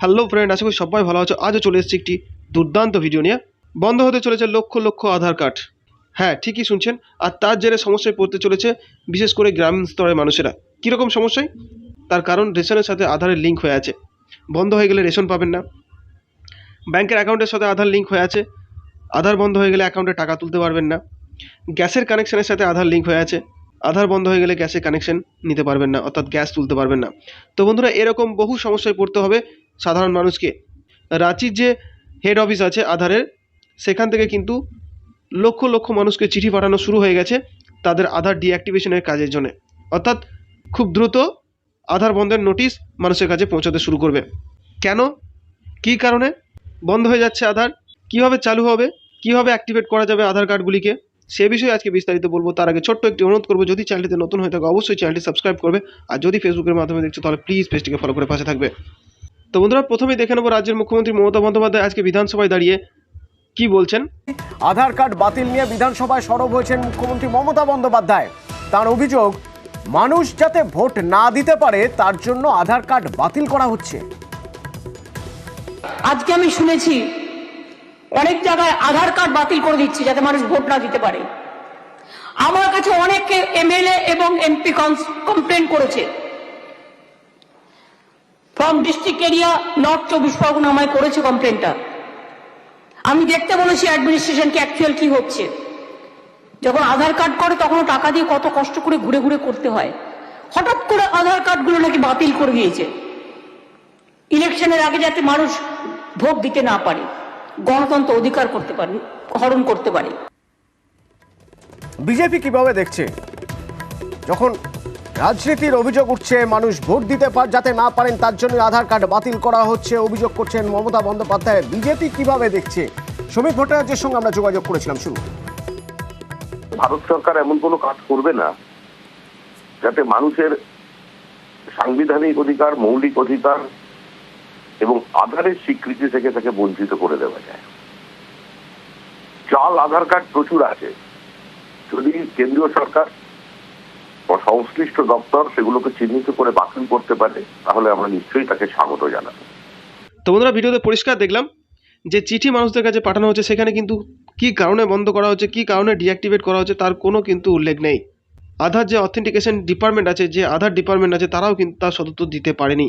Hello friend, আশা করি সবাই ভালো আছো। আজও চলে এসেছি একটি দুর্দান্ত ভিডিও নিয়ে। বন্ধ হতে চলেছে লক্ষ লক্ষ আধার কার্ড। হ্যাঁ ঠিকই শুনছেন। আর তার জেরে সমস্যায় পড়তে চলেছে বিশেষ করে গ্রামীণ স্তরের মানুষেরা। কীরকম সমস্যায়? তার কারণ রেশনের সাথে আধারের লিঙ্ক হয়ে আছে। বন্ধ হয়ে গেলে রেশন পাবেন না। ব্যাংকের অ্যাকাউন্টের সাথে আধার লিঙ্ক হয়ে আছে। আধার বন্ধ হয়ে গেলে অ্যাকাউন্টে টাকা তুলতে পারবেন না। গ্যাসের কানেকশানের সাথে আধার লিঙ্ক হয়ে আছে। আধার বন্ধ হয়ে গেলে গ্যাসের কানেকশন নিতে পারবেন না, অর্থাৎ গ্যাস তুলতে পারবেন না। তো বন্ধুরা, এরকম বহু সমস্যায় পড়তে হবে। সাধারণ মানুষকে। রাঁচির যে হেড অফিস আছে আধারের, সেখান থেকে কিন্তু লক্ষ লক্ষ মানুষকে চিঠি পাঠানো শুরু হয়ে গেছে তাদের আধার ডিঅ্যাক্টিভেশনের কাজের জন্য। অর্থাৎ খুব দ্রুত আধার বন্ধের নোটিশ মানুষের কাছে পৌঁছাতে শুরু করবে। কেন? কী কারণে? বন্ধ হয়ে যাচ্ছে আধার। কীভাবে চালু হবে? কীভাবে অ্যাক্টিভেট করা যাবে আধার কার্ডগুলিকে? সে বিষয়ে আজকে বিস্তারিত বলব। তার আগে ছোট্ট একটি অনুরোধ করব, যদি চ্যানেলটিতে নতুন হয়ে থাকে, অবশ্যই চ্যানেলটি সাবস্ক্রাইব করবে। আর যদি ফেসবুকের মাধ্যমে দেখছ, তাহলে প্লিজ পেজটিকে ফলো করে পাশে থাকবে। তো বন্ধুরা প্রথমেই দেখে নেব রাজ্যের মুখ্যমন্ত্রী মমতা বন্দ্যোপাধ্যায় আজকে বিধানসভায় দাঁড়িয়ে কি বলছেন? আধার কার্ড বাতিল নিয়ে বিধানসভায় সরব হয়েছেন মুখ্যমন্ত্রী মমতা বন্দ্যোপাধ্যায়। তার অভিযোগ মানুষ যাতে ভোট না দিতে পারে তার জন্য আধার কার্ড বাতিল করা হচ্ছে। আজকে আমি শুনেছি অনেক জায়গায় আধার কার্ড বাতিল করে দিচ্ছে যাতে মানুষ ভোট না দিতে পারে। আমার কাছে অনেকে এমএলএ এবং এমপি কমপ্লেন করেছে। ফ্রম ডিস্ট্রিক্ট এরিয়া নর্থ চব্বিশ পরগনা আমায় করেছে কমপ্লেনটা আমি দেখতে বলেছি অ্যাডমিনিস্ট্রেশনকে অ্যাকচুয়াল কি হচ্ছে। যখন আধার কার্ড করে, তখন টাকা দিয়ে কত কষ্ট করে ঘুরে ঘুরে করতে হয়। হঠাৎ করে আধার কার্ডগুলো নাকি বাতিল করে দিয়েছে। ইলেকশনের আগে যাতে মানুষ ভোট দিতে না পারে, গণতন্ত্র অধিকার করতে পারে, হরণ করতে পারে। বিজেপি কীভাবে দেখছে? যখন রাজনীতির অভিযোগ উঠছে, মানুষ ভোট দিতে পার যাতে না পারেন, তার জন্য আধার কার্ড বাতিল করা হচ্ছে, অভিযোগ করছেন মমতা বন্দ্যোপাধ্যায়। বিজেপি কীভাবে দেখছে? শ্রমিক ভট্টাচার্যের সঙ্গে আমরা যোগাযোগ করেছিলাম শুরু ভারত সরকার এমন কোনো কাজ করবে না, যাতে মানুষের সাংবিধানিক অধিকার, মৌলিক অধিকার এবং আধারের স্বীকৃতি থেকে তাকে বঞ্চিত করে দেওয়া যায়। চাল, আধার কার্ড প্রচুর আছে। যদি কেন্দ্রীয় সরকার সংশ্লিষ্ট দপ্তর সেগুলোকে চিহ্নিত করে বাতিল করতে পারে, তাহলে আমরা নিশ্চয়ই তাকে স্বাগত জানাব। তো বন্ধুরা, ভিডিওতে পরিষ্কার দেখলাম যে চিঠি মানুষদের কাছে পাঠানো হচ্ছে, সেখানে কিন্তু কি কারণে বন্ধ করা হচ্ছে, কি কারণে ডিঅ্যাক্টিভেট করা হচ্ছে, তার কোনো কিন্তু উল্লেখ নেই। আধার যে অথেন্টিকেশন ডিপার্টমেন্ট আছে, যে আধার ডিপার্টমেন্ট আছে, তারাও কিন্তু তার সদুত্তর দিতে পারেনি।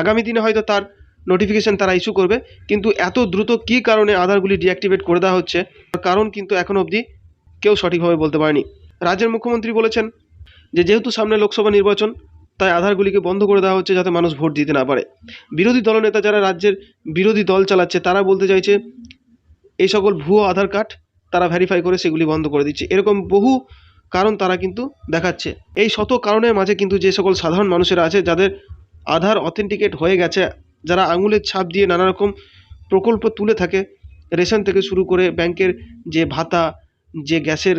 আগামী দিনে হয়তো তার নোটিফিকেশান তারা ইস্যু করবে, কিন্তু এত দ্রুত কি কারণে আধারগুলি ডিঅ্যাক্টিভেট করে দেওয়া হচ্ছে কারণ কিন্তু এখনও অবধি কেউ সঠিকভাবে বলতে পারেনি। রাজ্যের মুখ্যমন্ত্রী বলেছেন যে যেহেতু সামনে লোকসভা নির্বাচন, তাই আধারগুলিকে বন্ধ করে দেওয়া হচ্ছে যাতে মানুষ ভোট দিতে না পারে। বিরোধী দলনেতা যারা রাজ্যের বিরোধী দল চালাচ্ছে, তারা বলতে চাইছে, এই সকল ভুয়ো আধার কার্ড তারা ভেরিফাই করে সেগুলি বন্ধ করে দিচ্ছে। এরকম বহু কারণ তারা কিন্তু দেখাচ্ছে। এই শত কারণের মাঝে কিন্তু যে সকল সাধারণ মানুষেরা আছে, যাদের আধার অথেন্টিকেট হয়ে গেছে, যারা আঙুলের ছাপ দিয়ে নানা রকম প্রকল্প তুলে থাকে, রেশন থেকে শুরু করে ব্যাংকের যে ভাতা, যে গ্যাসের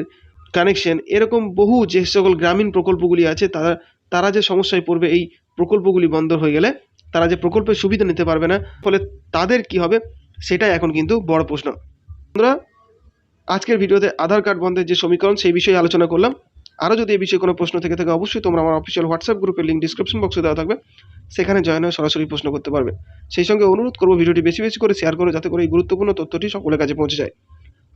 কানেকশন এরকম বহু যে সকল গ্রামীণ প্রকল্পগুলি আছে, তারা তারা যে সমস্যায় পড়বে, এই প্রকল্পগুলি বন্ধ হয়ে গেলে তারা যে প্রকল্পের সুবিধা নিতে পারবে না, ফলে তাদের কি হবে, সেটাই এখন কিন্তু বড় প্রশ্ন। বন্ধুরা, আজকের ভিডিওতে আধার কার্ড বন্ধের যে সমীকরণ, সেই বিষয়ে আলোচনা করলাম। আরও যদি এই বিষয়ে কোনো প্রশ্ন থেকে থাকে, অবশ্যই তোমরা আমার অফিসিয়াল হোয়াটসঅ্যাপ গ্রুপের লিঙ্ক ডিসক্রিপশন বক্সে দেওয়া থাকবে। সেখানে জয়েন হয়ে সরাসরি প্রশ্ন করতে পারবে। সেই সঙ্গে অনুরোধ করব, ভিডিওটি বেশি বেশি করে শেয়ার করো, যাতে করে এই গুরুত্বপূর্ণ তথ্যটি সকলের কাছে পৌঁছে যায়।